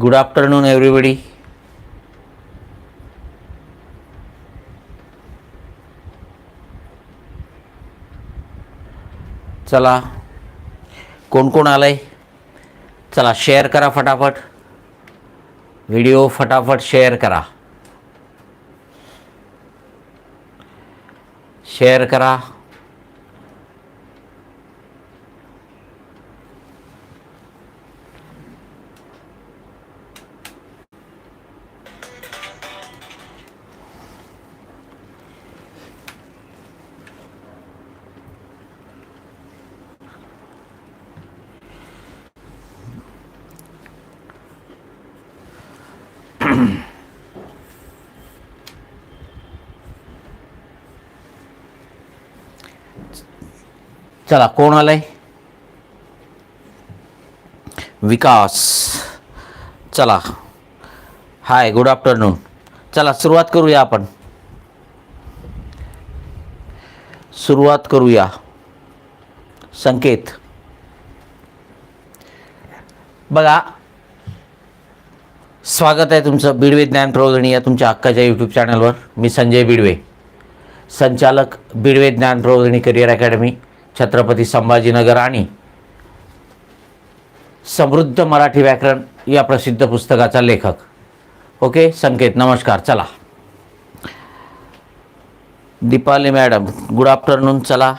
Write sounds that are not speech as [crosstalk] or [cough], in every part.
Good afternoon, everybody. चला कोण कोण आलंय? चला शेअर करा फटाफट. व्हिडिओ फटाफट शेअर करा. शेअर करा. चला कोण आलंय? विकास. चला. हाय गुड आफ्टरनून चला सुरुवात करूया आपण. सुरुवात करूया. संकेत. बघा स्वागत आहे तुमचं बिडवे ज्ञान प्रबोधिनी या तुमच्या हक्काच्या यूट्यूब चॅनलवर मी संजय बिडवे संचालक बिडवे ज्ञान प्रबोधिनी करिअर अकॅडमी छत्रपती संभाजीनगर आणि समृद्ध मराठी व्याकरण या प्रसिद्ध पुस्तकाचा लेखक. ओके संकेत नमस्कार चला. दीपाली मॅडम गुड आफ्टरनून चला.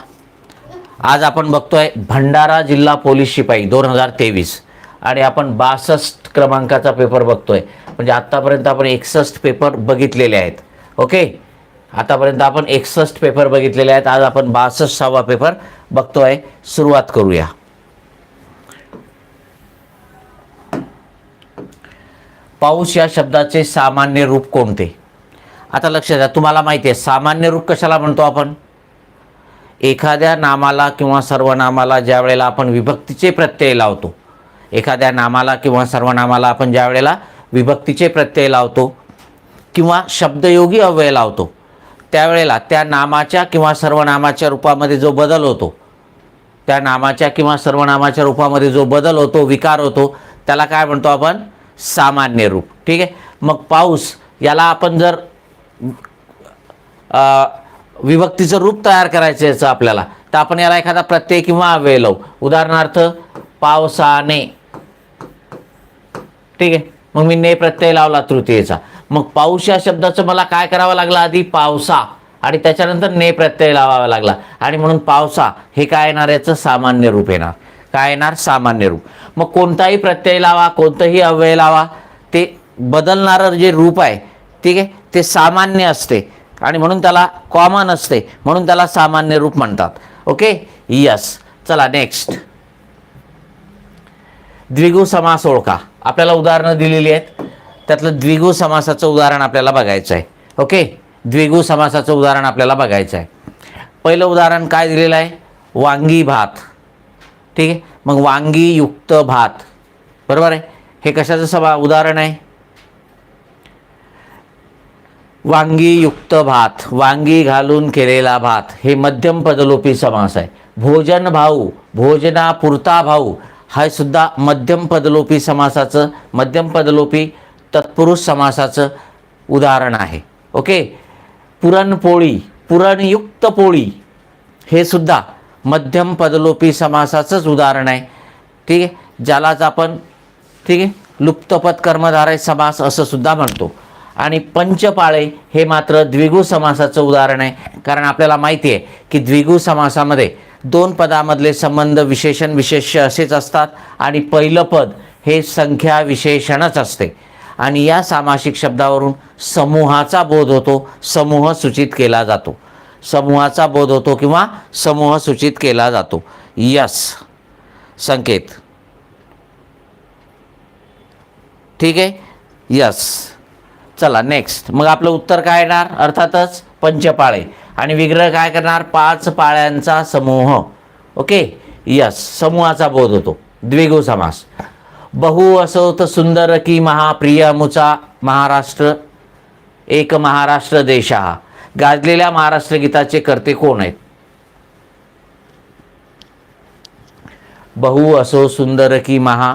आज आपण बघतोय भंडारा जिल्हा पोलीस शिपाई दोन हजार तेवीस आणि आपण बासष्ट क्रमांकाचा पेपर बघतोय. म्हणजे आत्तापर्यंत आपण एकसष्ट पेपर बघितलेले आहेत. ओके? आतापर्यंत आपण एकसष्ट पेपर बघितलेले आहेत. आज आपण बासष्टावा पेपर बघतोय. सुरुवात करूया. पाऊस या शब्दाचे सामान्य रूप कोणते? आता लक्षात द्या. तुम्हाला माहिती आहे सामान्य रूप कशाला म्हणतो आपण? एखाद्या नामाला किंवा सर्वनामाला ज्या वेळेला आपण विभक्तीचे प्रत्यय लावतो. एखाद्या नामाला किंवा सर्वनामाला आपण ज्या वेळेला विभक्तीचे प्रत्यय लावतो किंवा शब्दयोगी अव्यय लावतो. त्यावेळेला त्या नामाच्या किंवा सर्वनामाच्या रूपामध्ये जो बदल होतो त्या नामाच्या किंवा सर्वनामाच्या रूपामध्ये जो बदल होतो विकार होतो त्याला काय म्हणतो आपण? सामान्य रूप. ठीक आहे? मग पाऊस याला आपण जर विभक्तीचं रूप तयार करायचं याचं आपल्याला तर आपण याला एखादा प्रत्यय किंवा अव्यय लावू. उदाहरणार्थ पावसाने. ठीक आहे? मग मी ने प्रत्यय लावला तृतीयेचा. मग पाऊस या शब्दाचं मला काय करावं लागलं? आधी पावसा. आणि त्याच्यानंतर ने प्रत्यय लावावा लागला. आणि म्हणून पावसा हे काय येणार? याचं सामान्य रूप येणार. काय येणार? सामान्य रूप. मग कोणताही प्रत्यय लावा कोणतंही अव्यय लावा ते बदलणारं जे रूप आहे ठीक आहे ते सामान्य असते. आणि म्हणून त्याला कॉमन असते. म्हणून त्याला सामान्य रूप म्हणतात. ओके यस चला नेक्स्ट द्विगु समास ओळखा आपल्याला उदाहरणं दिलेली आहेत. त्यातलं द्विगु समासाचं उदाहरण आपल्याला बघायचं आहे. ओके द्विगु समासाचं उदाहरण आपल्याला बघायचं आहे. पहिलं उदाहरण काय दिलेलं आहे? वांगी भात. ठीक आहे? मग वांगी युक्त भात. बरोबर आहे? हे कशाचं सभा उदाहरण आहे? वांगी युक्त भात. वांगी घालून केलेला भात. हे मध्यम पदलोपी समास आहे. भोजन भाऊ भोजनापुरता भाऊ. हा सुद्धा मध्यम पदलोपी समासाचं मध्यम पदलोपी तत्पुरुष समासाचं उदाहरण आहे. ओके? पुरणपोळी पुरणयुक्त पोळी हे सुद्धा मध्यम पदलोपी समासाचंच उदाहरण आहे. ठीक आहे? ज्यालाच आपण ठीक आहे? लुप्तपद कर्मधारय समास असं सुद्धा म्हणतो. आणि पंचपाळे हे मात्र द्विगु समासाचं उदाहरण आहे. कारण आपल्याला माहिती आहे की द्विगु समासामध्ये दोन पदामधले संबंध विशेषण विशेष्य असेच असतात आणि पहिलं पद हे संख्या विशेषणच असते. आणि या सामासिक शब्दावरून समूहाचा बोध होतो समूह सूचित केला जातो. समूहाचा बोध होतो किंवा समूह सूचित केला जातो. यस. संकेत. ठीक आहे? यस. चला नेक्स्ट मग आपलं उत्तर काय येणार? अर्थातच पंचपाळे. आणि विग्रह काय करणार? पाच पाळ्यांचा समूह. ओके? यस. समूहाचा बोध होतो. द्विगु समास. बहु असोत सुंदर की महाप्रियमुचा महाराष्ट्र एक महाराष्ट्र देश. हा गाजलेल्या महाराष्ट्र गीताचे कर्ते कोण आहेत? बहु असो सुंदर की महा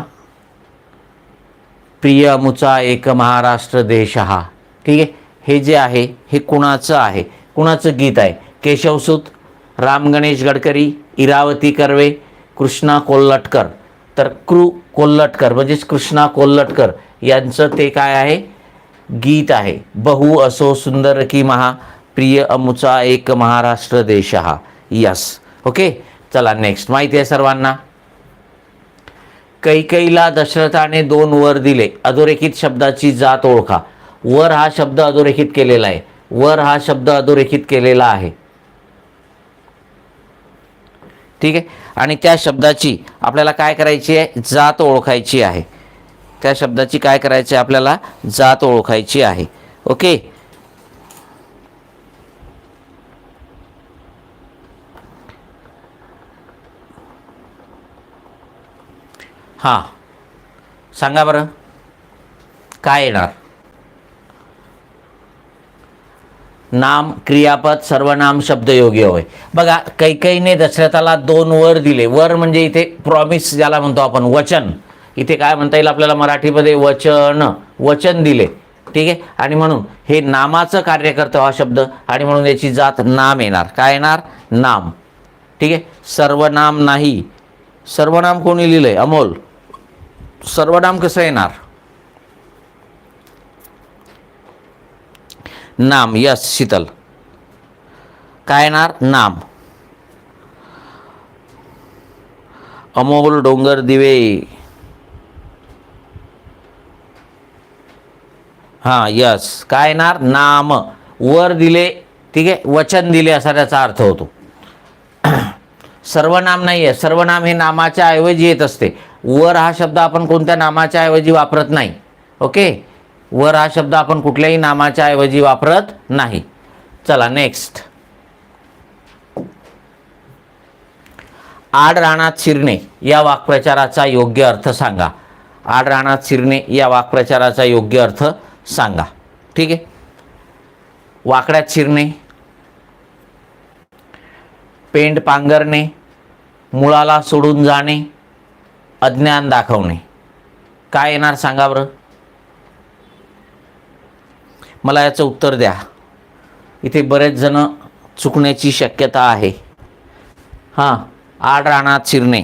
प्रियमुचा एक महाराष्ट्र देश. हा ठीक आहे? हे जे आहे हे कुणाचं आहे? कुणाचं गीत आहे? केशवसूत राम गणेश गडकरी इरावती कर्वे कृष्णा कोल्हटकर तर कृ कोल्हटकर म्हणजेच कृष्णा कोल्हटकर यांचं ते काय आहे? गीत आहे. बहु असो सुंदर की महा प्रिय अमुचा एक महाराष्ट्र देश. हा यस ओके चला नेक्स्ट माहिती आहे सर्वांना? कैकईला दशरथाने दोन वर दिले. अधोरेखित शब्दाची जात ओळखा. वर हा शब्द अधोरेखित केलेला आहे. वर हा शब्द अधोरेखित केलेला आहे. ठीक आहे? आणि त्या शब्दाची आपल्याला काय करायची आहे? जात ओळखायची आहे. त्या शब्दाची काय करायची आहे आपल्याला? जात ओळखायची आहे. ओके? हां. सांगा बरं. काय येणार? नाम क्रियापद सर्वनाम शब्दयोग्य होय. बघा कैकईने दशरथाला दोन वर दिले. वर म्हणजे इथे प्रॉमिस ज्याला म्हणतो आपण वचन. इथे काय म्हणता येईल आपल्याला मराठीमध्ये? वचन. वचन दिले. ठीक आहे? आणि म्हणून हे नामाचं कार्य करतं हा शब्द. आणि म्हणून याची जात नाम येणार. काय येणार? नाम. ठीक आहे? सर्वनाम नाही. सर्वनाम कोणी लिहिलंय? अमोल. सर्वनाम कसं येणार? नाम यस शीतल. काय येणार? नाम. अमोल डोंगर दिवे. हां यस काय येणार? नाम. वर दिले ठीक आहे? वचन दिले असा त्याचा अर्थ होतो. सर्वनाम नाही आहे सर्वनाम हे नामाच्या ऐवजी येत असते. वर हा शब्द आपण कोणत्या नामाच्या ऐवजी वापरत नाही. ओके? वर हा शब्द आपण कुठल्याही नामाच्या ऐवजी वापरत नाही. चला नेक्स्ट आड रानात शिरणे या वाक्प्रचाराचा योग्य अर्थ सांगा. आड रानात शिरणे या वाक्प्रचाराचा योग्य अर्थ सांगा. ठीक आहे? वाकड्यात शिरणे पेंड पांघरणे मुळाला सोडून जाणे अज्ञान दाखवणे. काय येणार सांगा बरं? मला याचं उत्तर द्या. इथे बरेच जण चुकण्याची शक्यता आहे. हां आड रानात शिरणे.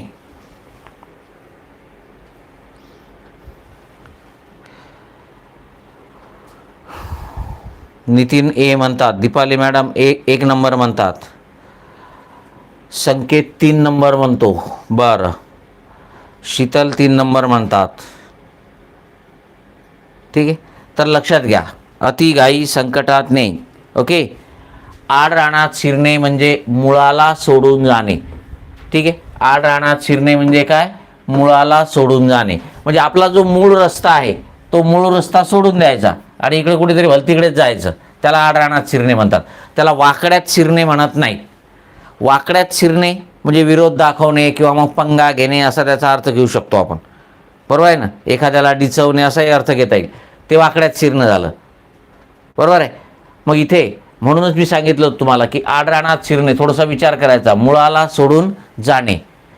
नितीन ए म्हणतात दीपाली मॅडम ए एक नंबर म्हणतात. संकेत तीन नंबर म्हणतो. बरं. शीतल तीन नंबर म्हणतात. ठीक आहे? तर लक्षात घ्या. अतिघाई संकटात नाही ओके? आड रानात शिरणे म्हणजे मुळाला सोडून जाणे. ठीक आहे? आड रानात शिरणे म्हणजे काय? मुळाला सोडून जाणे. म्हणजे आपला जो मूळ रस्ता आहे तो मूळ रस्ता सोडून द्यायचा आणि इकडे कुठेतरी भलतीकडेच जायचं. त्याला आड रानात शिरणे म्हणतात. त्याला वाकड्यात शिरणे म्हणत नाही. वाकड्यात शिरणे म्हणजे विरोध दाखवणे किंवा मग पंगा घेणे असा त्याचा अर्थ घेऊ शकतो आपण. बरोबर आहे ना? एखाद्याला डिचवणे असाही अर्थ घेता येईल. ते वाकड्यात शिरणं झालं. बरोबर आहे? मग इथे म्हणूनच मी सांगितलं होतं तुम्हाला की आडराणात शिरणे थोडासा विचार करायचा. मुळाला सोडून जाणे.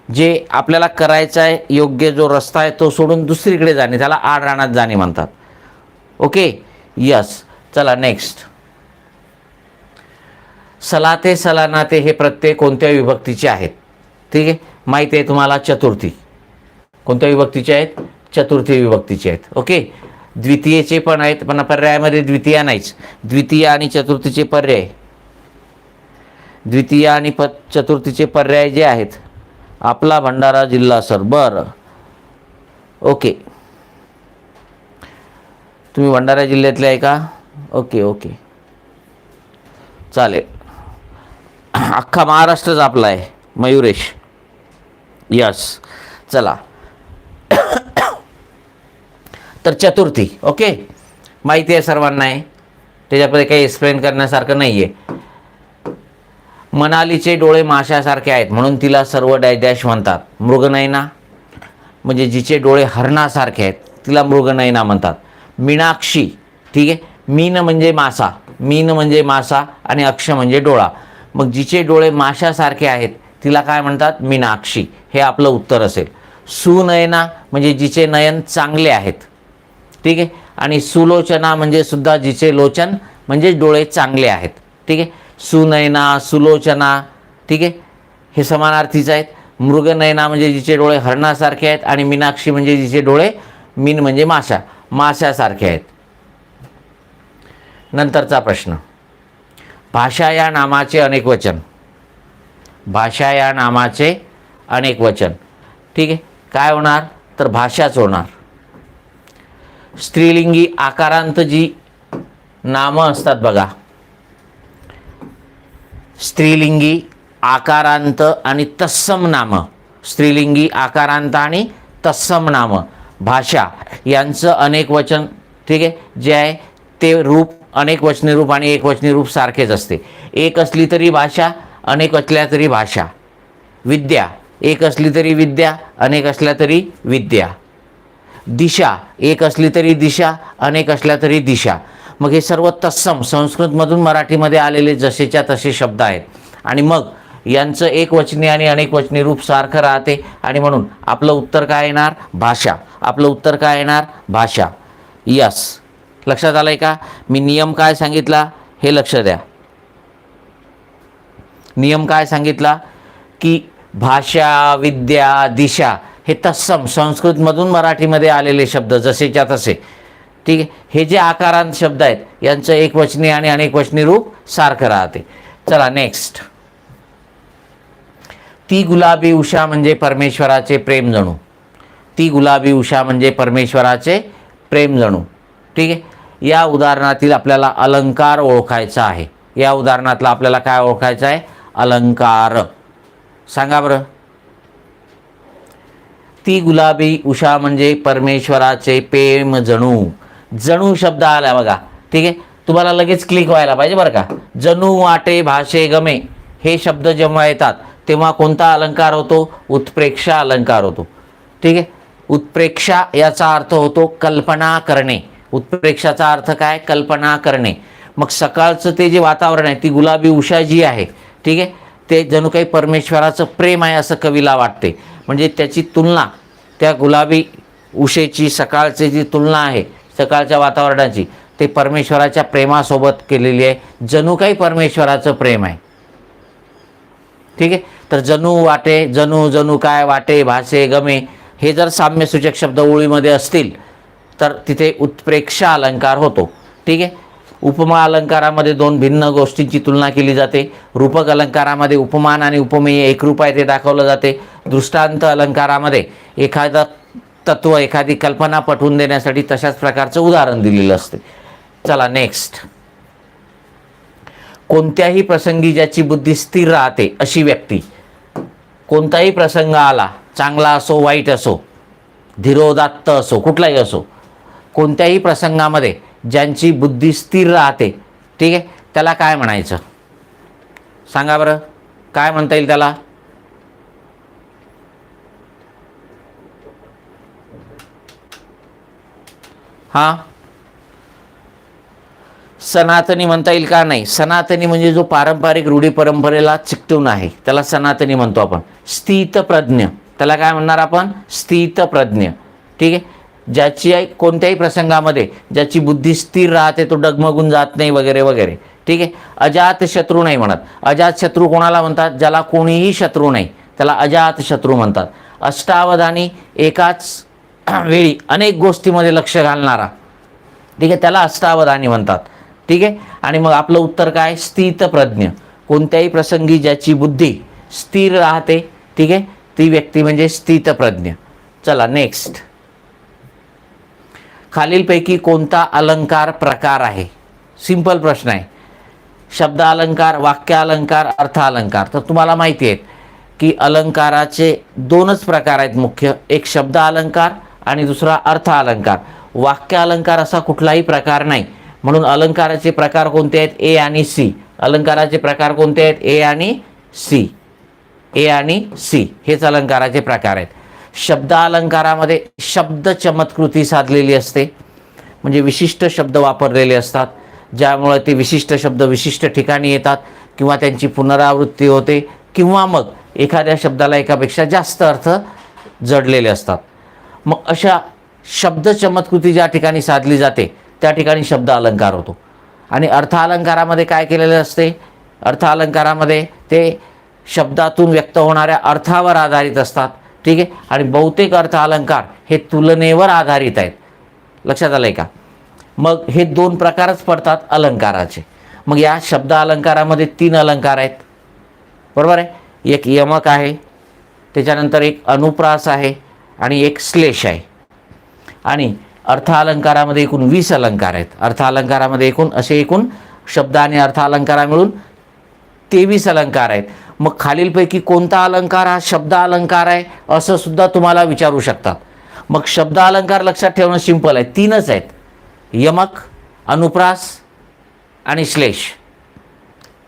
जे आपल्याला करायचा आहे योग्य जो रस्ता आहे तो सोडून दुसरीकडे जाणे. त्याला आडराणात जाणे म्हणतात. ओके? यस. चला नेक्स्ट सलाते सलानाते हे प्रत्यय कोणत्या विभक्तीचे आहेत? ठीक आहे? माहिती आहे तुम्हाला चतुर्थी. कोणत्या विभक्तीचे आहेत? चतुर्थी विभक्तीचे आहेत. ओके? द्वितीयचे पण आहेत पण पर्यायामध्ये द्वितीय नाहीच. द्वितीय आणि चतुर्थीचे पर्याय. द्वितीय आणि प चतुर्थीचे पर्याय जे आहेत आपला भंडारा जिल्हा सर. बरं. ओके. तुम्ही भंडारा जिल्ह्यातले आहे का? Okay okay. चालेल. अख्खा महाराष्ट्रच आपला आहे. मयुरेश. यस. चला. तर चतुर्थी ओके? माहिती आहे सर्वांना आहे त्याच्यामध्ये काही एक्सप्लेन करण्यासारखं नाही आहे मनालीचे डोळे माशासारखे आहेत म्हणून तिला सर्व डॅश डॅश म्हणतात. मृगनयना म्हणजे जिचे डोळे हरणासारखे आहेत तिला मृगनयना म्हणतात. मीनाक्षी ठीक आहे? मीन म्हणजे मासा मीन म्हणजे मासा आणि अक्ष म्हणजे डोळा. मग जिचे डोळे माशासारखे आहेत तिला काय म्हणतात? मीनाक्षी. हे आपलं उत्तर असेल. सुनयना म्हणजे जिचे नयन चांगले आहेत. ठीक आहे? आणि सुलोचना म्हणजे सुद्धा जिचे लोचन म्हणजे डोळे चांगले आहेत. ठीक आहे? सुनयना सुलोचना ठीक आहे? हे समानार्थीच आहेत. मृगनयना म्हणजे जिचे डोळे हरणासारखे आहेत आणि मीनाक्षी म्हणजे जिचे डोळे मीन म्हणजे माशा माशासारखे आहेत. नंतरचा प्रश्न. भाषा या नामाचे अनेक वचन. भाषा या नामाचे अनेक वचन. ठीक आहे? काय होणार? तर भाषाच होणार. स्त्रीलिंगी आकारांत जी नामं असतात बघा. स्त्रीलिंगी आकारांत आणि तत्सम नामं. स्त्रीलिंगी आकारांत आणि तत्सम नामं. भाषा यांचं अनेक वचन ठीक आहे? जे आहे ते रूप अनेक वचनी रूप आणि एक वचनी रूप सारखेच असते. एक असली तरी भाषा अनेक असल्या तरी भाषा. विद्या एक असली तरी विद्या अनेक असल्या तरी विद्या. दिशा. एक असली तरी दिशा अनेक असल्या तरी दिशा. मग हे सर्व तत्सम संस्कृतमधून मराठीमध्ये आलेले जसेच्या तसे शब्द आहेत. आणि मग यांचं एक वचनी आणि अनेक वचनी रूप सारखं राहते. आणि म्हणून आपलं उत्तर काय येणार? भाषा. आपलं उत्तर काय येणार? भाषा. यस. लक्षात आलं आहे का? मी नियम काय सांगितला? हे लक्ष द्या. नियम काय सांगितला? की भाषा विद्या दिशा हे तत्सम संस्कृतमधून मराठीमध्ये आलेले शब्द जसेच्या तसे. ठीक आहे? हे जे आकारांत शब्द आहेत यांचं एकवचनी आणि अनेकवचनी रूप सारखं राहते. चला नेक्स्ट ती गुलाबी उषा म्हणजे परमेश्वराचे प्रेम जणू. ती गुलाबी उषा म्हणजे परमेश्वराचे प्रेम जणू. ठीक आहे? या उदाहरणातील आपल्याला अलंकार ओळखायचा आहे. या उदाहरणातला आपल्याला काय ओळखायचं आहे? अलंकार. सांगा बरं. ती गुलाबी उषा म्हणजे परमेश्वराचे प्रेम जणू. जणू शब्द आला बघा. ठीक आहे? तुम्हाला लगेच क्लिक व्हायला पाहिजे बरं का? जणू वाटे भाषे गमे. हे शब्द जेव्हा येतात तेव्हा कोणता अलंकार होतो? उत्प्रेक्षा अलंकार होतो. ठीक आहे? उत्प्रेक्षा याचा अर्थ होतो कल्पना करणे. उत्प्रेक्षाचा अर्थ काय? कल्पना करणे. मग सकाळचं ते जे वातावरण आहे ती गुलाबी उषा जी आहे ठीक आहे? ते जणू काही परमेश्वराचं प्रेम आहे असं कवीला वाटते. म्हणजे त्याची तुलना त्या गुलाबी उशेची सकाळची जी तुलना आहे सकाळच्या वातावरणाची ते परमेश्वराच्या प्रेमासोबत केलेली आहे. जणू काही परमेश्वराचं प्रेम आहे. ठीक आहे? तर जणू वाटे जणू जणू काय वाटे भासे गमे हे जर साम्यसूचक शब्द ओळीमध्ये असतील तर तिथे उत्प्रेक्षा अलंकार होतो. ठीक आहे? उपमा अलंकारामध्ये दोन भिन्न गोष्टींची तुलना केली जाते. रूपक अलंकारामध्ये उपमान आणि उपमेय एकरूप आहे ते दाखवलं जाते. दृष्टांत अलंकारामध्ये एखादं तत्व एखादी कल्पना पटवून देण्यासाठी तशाच प्रकारचं उदाहरण दिलेलं असते. चला नेक्स्ट कोणत्याही प्रसंगी ज्याची बुद्धी स्थिर राहते अशी व्यक्ती कोणताही प्रसंग आला चांगला असो वाईट असो धीरोदात्त असो कुठलाही असो कोणत्याही प्रसंगामध्ये ज्यांची बुद्धी स्थिर राहते. ठीक आहे? त्याला काय म्हणायचं? सांगा बरं. काय म्हणता येईल त्याला? हां? सनातनी म्हणता येईल का नाही? सनातनी म्हणजे जो पारंपरिक रूढी परंपरेला चिकटून आहे. त्याला सनातनी म्हणतो आपण. स्थितप्रज्ञ. त्याला काय म्हणणार आपण? स्थितप्रज्ञ. ठीक आहे? ज्याची कोणत्याही प्रसंगामध्ये ज्याची बुद्धी स्थिर राहते तो डगमगून जात नाही वगैरे वगैरे. ठीक आहे? अजात शत्रू नाही म्हणत. अजात शत्रू कोणाला म्हणतात? ज्याला कोणीही शत्रू नाही त्याला अजात शत्रू म्हणतात. अष्टावधानी एकाच वेळी अनेक गोष्टीमध्ये लक्ष घालणारा. ठीक आहे? त्याला अष्टावधानी म्हणतात. ठीक आहे? आणि मग आपलं उत्तर काय? स्थितप्रज्ञ. कोणत्याही प्रसंगी ज्याची बुद्धी स्थिर राहते ठीक आहे? ती व्यक्ती म्हणजे स्थितप्रज्ञ. चला नेक्स्ट खालीलपैकी कोणता अलंकार प्रकार आहे? सिंपल प्रश्न आहे. शब्द अलंकार वाक्य अलंकार अर्थ अलंकार तर तुम्हाला माहिती आहे की अलंकाराचे दोनच प्रकार आहेत मुख्य. एक शब्द अलंकार आणि दुसरा अर्थ अलंकार वाक्य अलंकार असा कुठलाही प्रकार नाही. म्हणून अलंकाराचे प्रकार कोणते आहेत? ए आणि सी अलंकाराचे प्रकार कोणते आहेत? ए आणि सी ए आणि सी हेच अलंकाराचे प्रकार आहेत. शब्द अलंकारामध्ये शब्द चमत्कृती साधलेली असते. म्हणजे विशिष्ट शब्द वापरलेले असतात. ज्यामुळे ते विशिष्ट शब्द विशिष्ट ठिकाणी येतात किंवा त्यांची पुनरावृत्ती होते किंवा मग एखाद्या शब्दाला एकापेक्षा जास्त अर्थ जडलेले असतात. मग अशा शब्द चमत्कृती ज्या ठिकाणी साधली जाते त्या ठिकाणी शब्द अलंकार होतो. आणि अर्थ अलंकारामध्ये काय केलेलं असते? अर्थ अलंकारामध्ये ते शब्दातून व्यक्त होणाऱ्या अर्थावर आधारित असतात. ठीक आहे? आणि बहुतेक अर्थ अलंकार हे तुलनेवर आधारित आहेत. लक्षात आलं आहे का? मग हे दोन प्रकारच पडतात अलंकाराचे. मग या शब्द अलंकारामध्ये तीन अलंकार आहेत. बरोबर आहे? एक यमक आहे त्याच्यानंतर एक अनुप्रास आहे आणि एक श्लेष आहे. आणि अर्थ अलंकारामध्ये एकूण वीस अलंकार आहेत. अर्थ अलंकारामध्ये एकूण असे एकूण शब्द आणि अर्थ अलंकारा मिळून तेवीस अलंकार आहेत. मग खालीलपैकी कोणता अलंकार हा शब्द अलंकार आहे असं सुद्धा तुम्हाला विचारू शकतात मग शब्द अलंकार लक्षात ठेवणं सिंपल आहे. तीनच आहेत. यमक अनुप्रास आणि श्लेष.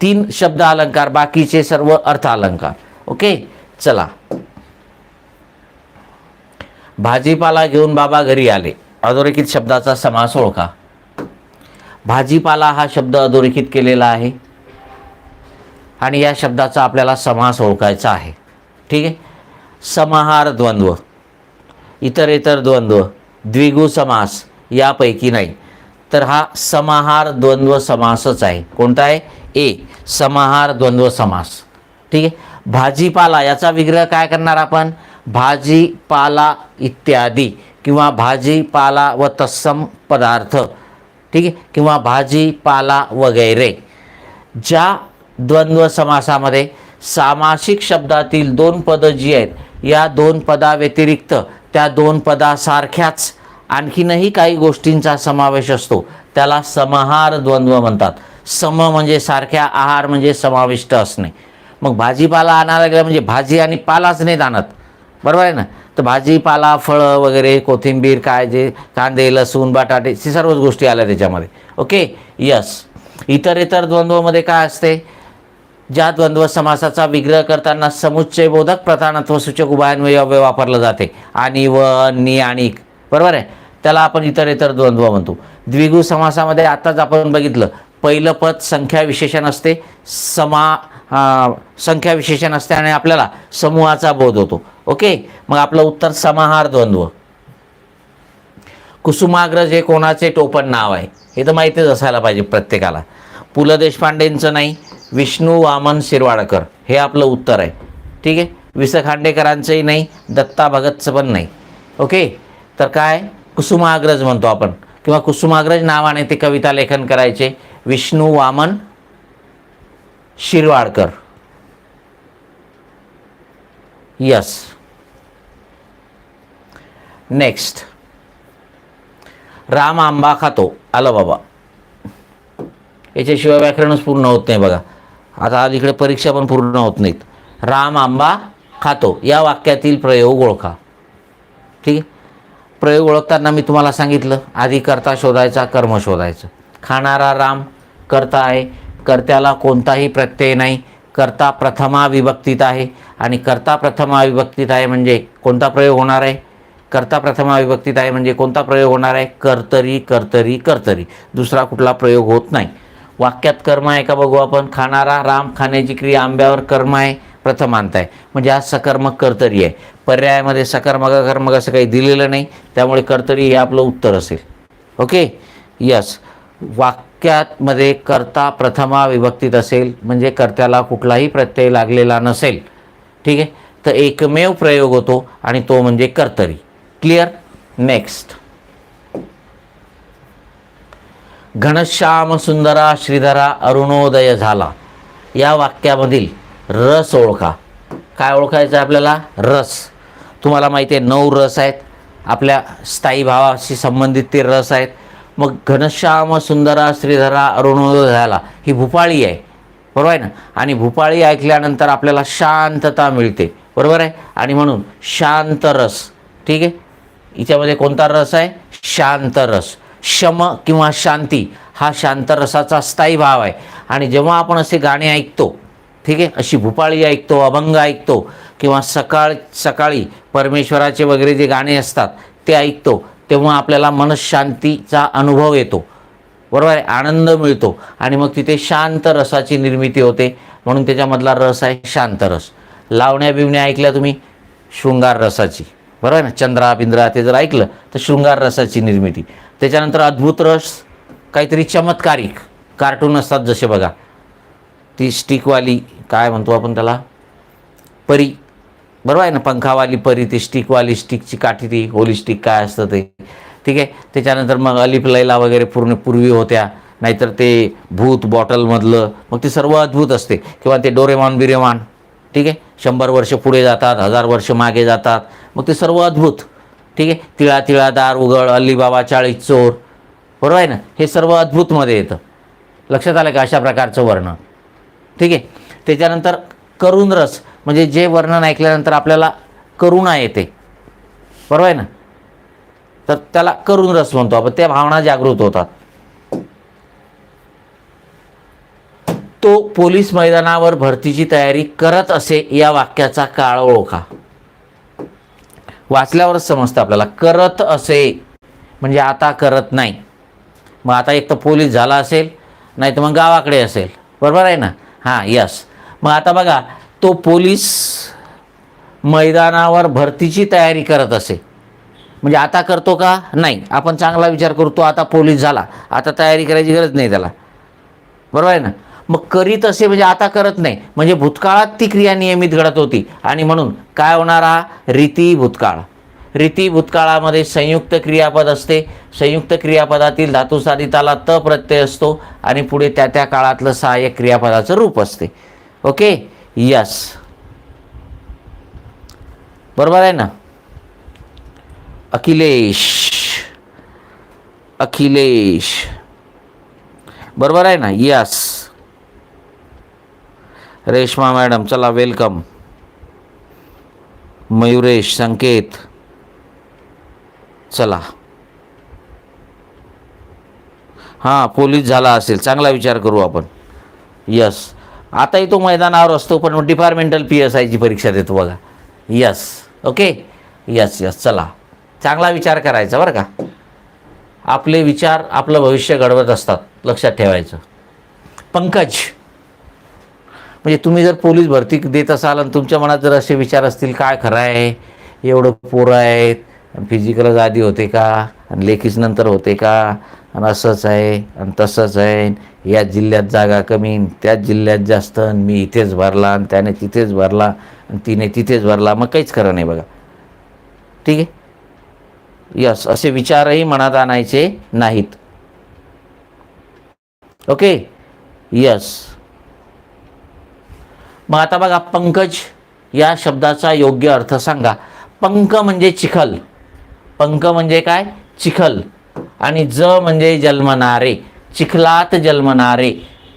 तीन शब्द अलंकार बाकीचे सर्व अर्थ अलंकार. ओके? चला. भाजीपाला घेऊन बाबा घरी आले. अधोरेखित शब्दाचा समास ओळखा. भाजीपाला हा शब्द अधोरेखित केलेला आहे. आणि या शब्दाचा आपल्याला समास ओळखायचा आहे. ठीक आहे? समाहार द्वंद्व. इतर इतर द्वंद्व. द्विगु समास. यापैकी नाही. तर हा समाहार द्वंद्व समासच आहे. कोणता आहे? ए. समाहार द्वंद्व समास. ठीक आहे? भाजीपाला याचा विग्रह काय करणार आपण? भाजीपाला इत्यादी किंवा भाजीपाला व तत्सम पदार्थ. ठीक आहे? किंवा भाजीपाला वगैरे. ज्या द्वंद्व समासामध्ये सामासिक शब्दातील दोन पदं जी आहेत या दोन पदाव्यतिरिक्त त्या दोन पदासारख्याच आणखीनही काही गोष्टींचा समावेश असतो. त्याला समहार द्वंद्व म्हणतात. सम म्हणजे सारख्या आहार म्हणजे समाविष्ट असणे. मग भाजीपाला आणायला गेलं म्हणजे भाजी आणि पालाच नाहीत आणत. बरोबर आहे ना? तर भाजीपाला फळं वगैरे कोथिंबीर काय जे कांदे लसूण बटाटे हे सर्वच गोष्टी आल्या त्याच्यामध्ये. ओके? यस इतर इतर द्वंद्वमध्ये काय असते? ज्या द्वंद्व समासाचा विग्रह करताना समुच्चयबोधक प्रधानत्वसूचक उभयान्वय अव्यय वापरलं जाते. आणि व नि आणि बरोबर आहे? त्याला आपण इतर इतर द्वंद्व म्हणतो. द्विगु समासामध्ये आत्ताच आपण बघितलं पहिलं पद संख्या विशेषण असते समा संख्या विशेषण असते आणि आपल्याला समूहाचा बोध होतो. ओके? मग आपलं उत्तर समाहार द्वंद्व. कुसुमाग्रज हे कोणाचे टोपण नाव आहे? हे तर माहितीच असायला पाहिजे प्रत्येकाला. पु ल देशपांडेंचं नाही विष्णू वामन शिरवाडकर. हे आपलं उत्तर आहे. ठीक आहे? वि स खांडेकरांचंही नाही दत्ता भगतचं पण नाही. ओके? तर काय? कुसुमाग्रज म्हणतो आपण. किंवा कुसुमाग्रज नावाने ते कविता लेखन करायचे. विष्णू वामन शिरवाडकर. यस नेक्स्ट राम आंबा खातो. आलं बाबा. याच्याशिवाय व्याकरणच पूर्ण होत नाही बघा. आता आज इकडे परीक्षा पण पूर्ण होत नाहीत. राम आंबा खातो. या वाक्यातील प्रयोग ओळखा. ठीक आहे? प्रयोग ओळखताना मी तुम्हाला सांगितलं आधी कर्ता शोधायचा कर्म शोधायचं. खाणारा राम कर्ता आहे. कर्त्याला कोणताही प्रत्यय नाही. कर्ता प्रथमा विभक्तीत आहे आणि कर्ता प्रथमा विभक्तीत आहे म्हणजे कोणता प्रयोग होणार आहे? कर्ता प्रथमा विभक्तीत आहे म्हणजे कोणता प्रयोग होणार आहे? कर्तरी कर्तरी कर्तरी. दुसरा कुठला प्रयोग होत नाही. वाक्यात कर्म आहे का बघू आपण? खाणारा राम खाण्याची क्रिया आंब्यावर कर्म आहे प्रथमांत आहे. म्हणजे हा सकर्मक कर्तरी आहे. पर्यायामध्ये सकर्मक कर्मक असं काही दिलेलं नाही. त्यामुळे कर्तरी हे आपलं उत्तर असेल. ओके? यस वाक्यामध्ये कर्ता प्रथमा विभक्तीत असेल म्हणजे कर्त्याला कुठलाही प्रत्यय लागलेला नसेल. ठीक आहे? तर एकमेव प्रयोग होतो आणि तो म्हणजे कर्तरी. क्लिअर नेक्स्ट घनश्याम सुंदरा श्रीधरा अरुणोदय झाला. या वाक्यामधील रस ओळखा. काय ओळखायचं आहे आपल्याला? रस. तुम्हाला माहिती आहे नऊ रस आहेत. आपल्या स्थायी भावाशी संबंधित ते रस आहेत. मग घनश्याम सुंदरा श्रीधरा अरुणोदय झाला. ही भूपाळी आहे. बरोबर आहे ना? आणि भूपाळी ऐकल्यानंतर आपल्याला शांतता मिळते. बरोबर आहे? आणि म्हणून शांत रस. ठीक आहे? हिच्यामध्ये कोणता रस आहे? शांत रस. शम किंवा शांती हा शांत रसाचा स्थायी भाव आहे. आणि जेव्हा आपण असे गाणे ऐकतो ठीक आहे अशी भूपाळी ऐकतो अभंग ऐकतो किंवा सकाळ सकाळी परमेश्वराचे वगैरे जे गाणे असतात ते ऐकतो तेव्हा आपल्याला मनशांतीचा अनुभव येतो. बरोबर आहे? आनंद मिळतो. आणि मग तिथे शांत रसाची निर्मिती होते. म्हणून त्याच्यामधला रस आहे शांत रस लावण्या बिवण्या ऐकल्या तुम्ही? शृंगार रसाची बरोबर आहे ना? चंद्रा बिंद्रा ते जर ऐकलं तर शृंगार रसाची निर्मिती. त्याच्यानंतर अद्भुत रस काहीतरी चमत्कारिक. कार्टून असतात जसे बघा. ती स्टिकवाली काय म्हणतो आपण त्याला? परी. बरोबर आहे ना पंखावाली परी ती स्टिकवाली स्टिकची काठी ती होली स्टिक काय असतं ते. ठीक आहे? त्याच्यानंतर मग अलिफ लैला वगैरे पूर्ण पूर्वी होत्या. नाहीतर ते भूत बॉटलमधलं मग ते सर्व अद्भुत असते. किंवा ते डोरेमॉन बिरेमॉन. ठीक आहे? शंभर वर्ष पुढे जातात हजार वर्ष मागे जातात. मग ते सर्व अद्भुत. ठीक आहे? तिळा तिळा दार उघड अल्लीबाबा चाळीस चोर. बरोबर आहे ना? हे सर्व अद्भुतमध्ये येतं. लक्षात आलं का अशा प्रकारचं वर्णन? ठीक आहे? त्याच्यानंतर करुण रस म्हणजे जे वर्णन ऐकल्यानंतर आपल्याला करुणा येते. बरोबर आहे ना? तर त्याला करुण रस म्हणतो आपण. त्या भावना जागृत होतात. तो पोलीस मैदानावर भरतीची तयारी करत असे या वाक्याचा काळ ओळखा. वाचल्यावरच समजतं आपल्याला. करत असे म्हणजे आता करत नाही. मग आता एक तर पोलीस झाला असेल नाही तर मग गावाकडे असेल. बरोबर आहे ना? हां यस. मग आता बघा तो पोलीस मैदानावर भरतीची तयारी करत असे. म्हणजे आता करतो का? नाही. आपण चांगला विचार करतो आता पोलीस झाला. आता तयारी करायची गरज नाही त्याला. बरोबर आहे ना? मग करीत असे म्हणजे आता करत नाही. म्हणजे भूतकाळात ती क्रिया नियमित घडत होती. आणि म्हणून काय होणार? हा रीती भूतकाळ. रीती भूतकाळामध्ये संयुक्त क्रियापद असते. संयुक्त क्रियापदातील धातुसाधिताला त प्रत्यय असतो. आणि पुढे त्या त्या काळातलं सहाय्यक क्रियापदाचं रूप असते. ओके? यस. बरोबर आहे ना? अखिलेश. अखिलेश. बरोबर आहे ना? यस. रेश्मा मॅडम चला वेलकम मयुरेश संकेत. चला. हां पोलीस झाला असेल. चांगला विचार करू आपण. यस आताही तो मैदानावर असतो पण डिपार्टमेंटल पी एस आयची परीक्षा देतो बघा. यस ओके यस यस चला. चांगला विचार करायचा बरं का? आपले विचार आपलं भविष्य घडवत असतात लक्षात ठेवायचं. पंकज. म्हणजे तुम्ही जर पोलीस भरती देत असाल आणि तुमच्या मनात जर असे विचार असतील काय खरं आहे? एवढं पोरं आहेत फिजिकलच आधी होते का? आणि लेखीच नंतर होते का? आणि असंच आहे आणि तसंच आहे या जिल्ह्यात जागा कमी त्याच जिल्ह्यात जास्त आणि मी इथेच भरला आणि त्याने तिथेच भरला आणि तिने तिथेच भरला. मग काहीच खरं नाही बघा. ठीक आहे? यस असे विचारही मनात आणायचे नाहीत. ओके? यस. मग आता बघा पंकज या शब्दाचा योग्य अर्थ सांगा. पंक म्हणजे चिखल. पंक म्हणजे काय? चिखल. आणि ज म्हणजे जन्मणारे चिखलात जन्मणारे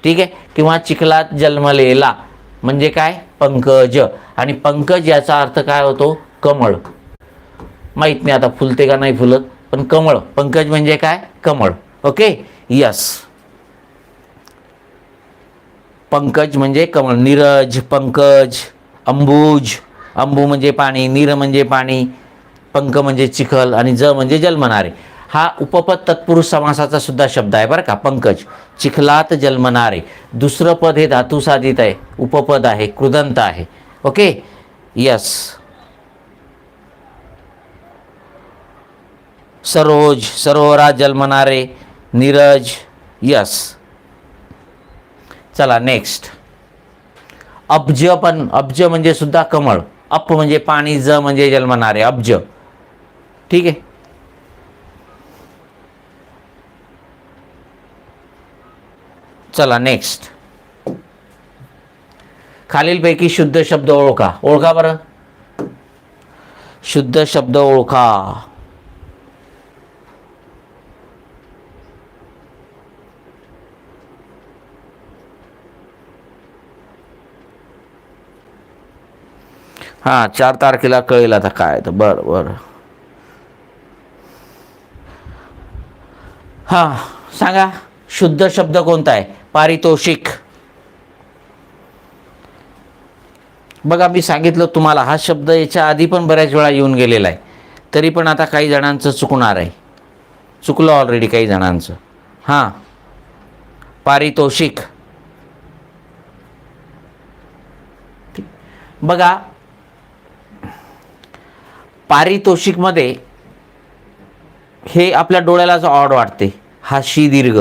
ठीक आहे? किंवा चिखलात जन्मलेला. म्हणजे काय? पंकज. आणि पंकज याचा अर्थ काय होतो? कमळ. माहीत नाही आता फुलते का नाही फुलत पण कमळ. पंकज म्हणजे काय? कमळ. ओके? यस पंकज म्हणजे कमळ नीरज पंकज अंबुज अंबू म्हणजे पाणी नीर म्हणजे पाणी पंक म्हणजे चिखल आणि ज म्हणजे जन्मणारे हा उपपद तत्पुरुष समासाचा सुद्धा शब्द आहे बरं का पंकज. चिखलात जन्मणारे दुसरं पद हे धातुसाधित आहे उपपद आहे कृदंत आहे. ओके? यस सरोज सरोवरात जन्मणारे नीरज यस चला नेक्स्ट अब्ज पण अब्ज म्हणजे सुद्धा कमळ. अप म्हणजे पाणी ज म्हणजे जन्मणारे अब्ज. ठीक आहे? चला नेक्स्ट खालीलपैकी शुद्ध शब्द ओळखा. ओळखा बरं. शुद्ध शब्द ओळखा. हां चार तारखेला कळेल आता काय तर बरं बरं. हां सांगा शुद्ध शब्द कोणता आहे? पारितोषिक. बघा मी सांगितलं तुम्हाला हा शब्द याच्या आधी पण बऱ्याच वेळा येऊन गेलेला आहे. तरी पण आता काही जणांचं चुकणार आहे. चुकलं ऑलरेडी काही जणांचं. हां. पारितोषिक. बघा पारितोषिकमध्ये हे आपल्या डोळ्यालाच ऑड वाटते. हा शी दीर्घ.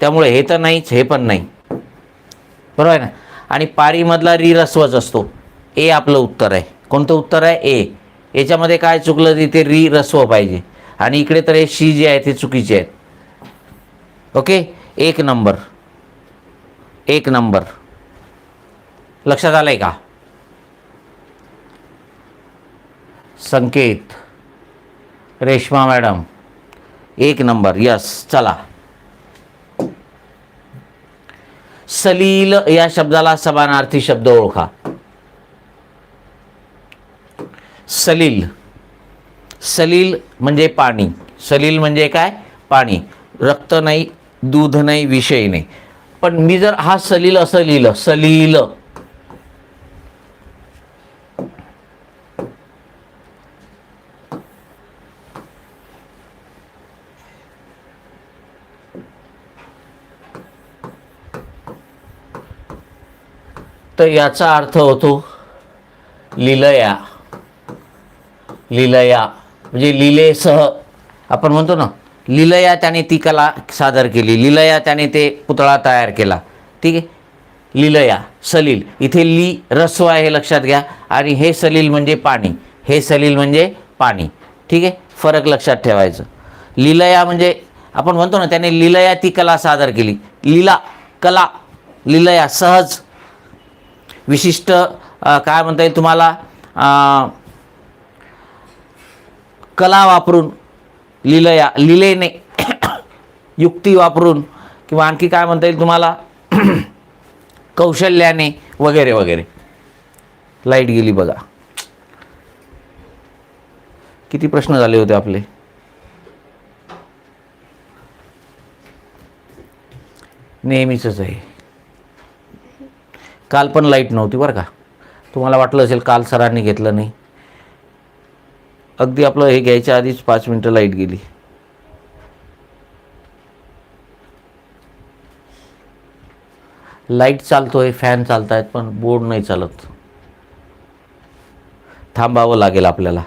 त्यामुळे हे तर नाहीच हे पण नाही. बरोबर आहे ना? आणि पारीमधला री रस्वच असतो. ए आपलं उत्तर आहे. कोणतं उत्तर आहे? ए. याच्यामध्ये काय चुकलं तिथे री रस्व पाहिजे. आणि इकडे तर हे शी जे आहे ते चुकीचे आहेत. ओके? एक नंबर. एक नंबर. लक्षात आलं आहे का? संकेत. रेश्मा मॅडम एक नंबर यस चला. सलील या शब्दाला समानार्थी शब्द ओळखा. सलील. सलील म्हणजे पाणी. सलील म्हणजे काय? पाणी. रक्त नाही दूध नाही विषय नाही. पण मी जर हा सलील असं लिहिलं सलील. तर याचा अर्थ होतो लिलया. लिलया. म्हणजे लिलेसह. आपण म्हणतो ना लिलया त्याने ती कला सादर केली. लिलया त्याने ते पुतळा तयार केला. ठीक आहे? लिलया सलील. इथे ली रस्व आहे हे लक्षात घ्या. आणि हे सलील म्हणजे पाणी. हे सलील म्हणजे पाणी. ठीक आहे? फरक लक्षात ठेवायचं. लिलया म्हणजे आपण म्हणतो ना त्याने लिलया ती कला सादर केली. लीला कला. लिलया सहज. विशिष्ट काय म्हणता येईल तुम्हाला कला वापरून लिलया लिलेने [coughs] युक्ती वापरून किंवा आणखी काय म्हणता येईल तुम्हाला [coughs] कौशल्याने वगैरे वगैरे. लाइट गेली बघा. किती प्रश्न झाले होते आपले? नेहमीचंच आहे. काल पण लाइट नव्हती बरं का. तुम्हाला वाटलं असेल काल सरांनी घेतलं नाही. अगदी आपलं हे घ्यायच्या आधीच पाच मिनटं लाइट गेली. लाइट चालतोय फॅन चालत आहेत पण बोर्ड नाही चालत. थांबावं लागेल आपल्याला.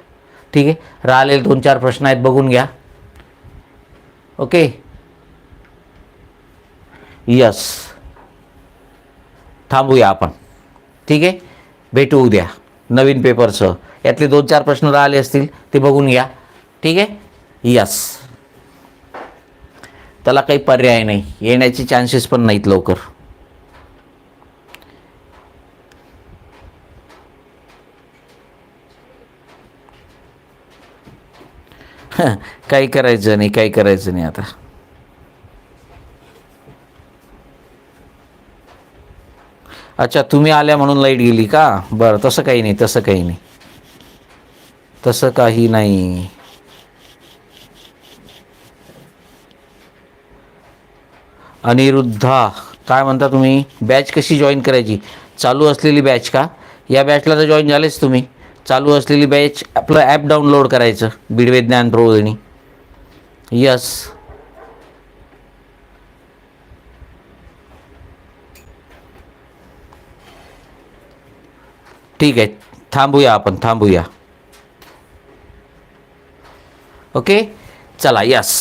ठीक आहे? राहिलेले दोन चार प्रश्न आहेत बघून घ्या. ओके? यस थांबूया आपण. ठीक आहे? भेटू उद्या. नवीन पेपरसह यातले दोन चार प्रश्न राहिले असतील ते बघून घ्या. ठीक आहे? यस त्याला काही पर्याय नाही. येण्याचे चान्सेस पण नाहीत लवकर. [laughs] काही करायचं नाही काही करायचं नाही आता. अच्छा तुम्ही आल्या म्हणून लाइट गेली का? बरं तसं काही नाही तसं काही नाही. तसं काही नाही. अनिरुद्धा काय म्हणता तुम्ही? बॅच कशी जॉईन करायची? चालू असलेली बॅच का? या बॅचला तर जॉईन झालेच तुम्ही. चालू असलेली बॅच आपलं ॲप डाउनलोड करायचं बिडवे ज्ञान प्रबोधिनी. यस. ठीक आहे. थांबूया आपण थांबूया. ओके चला यस